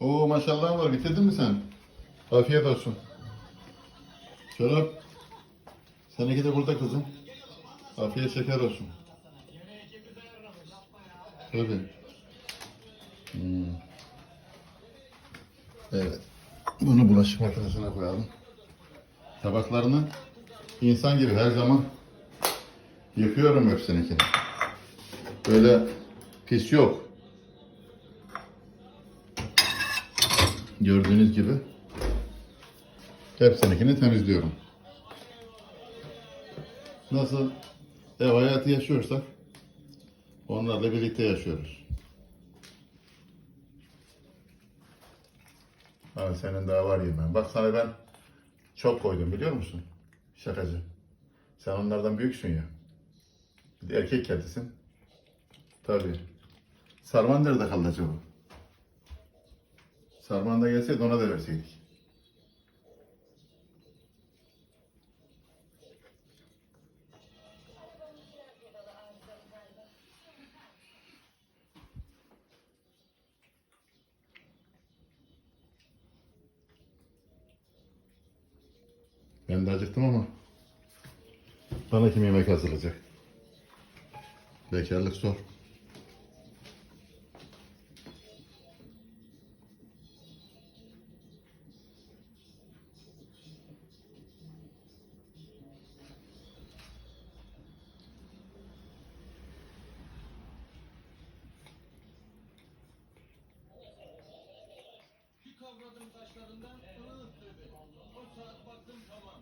Oo maşallah var. Bitirdin mi sen? Afiyet olsun. Şarap. Seninki de burada kızım. Afiyet şeker olsun. Tabii. Hmm. Evet. Bunu bulaşık makinesine koyalım. Tabaklarını insan gibi her zaman yıkıyorum hepsininkini. Böyle pis yok. Gördüğünüz gibi hepsininkini temizliyorum. Nasıl ev hayatı yaşıyorsak onlarla birlikte yaşıyoruz. Abi senin daha var yemen. Bak sana ben çok koydum biliyor musun? Şakacı. Sen onlardan büyüksün ya. Bir de erkek kedisin. Tabii. Sarman nerede kaldı acaba? Sarman da gelseydi ona da verseydik. Ben de acıktım ama bana kim yemek hazırlayacak? Bekarlık zor. Topladım taşlarından, sana söyledi. O saat baktım tamam.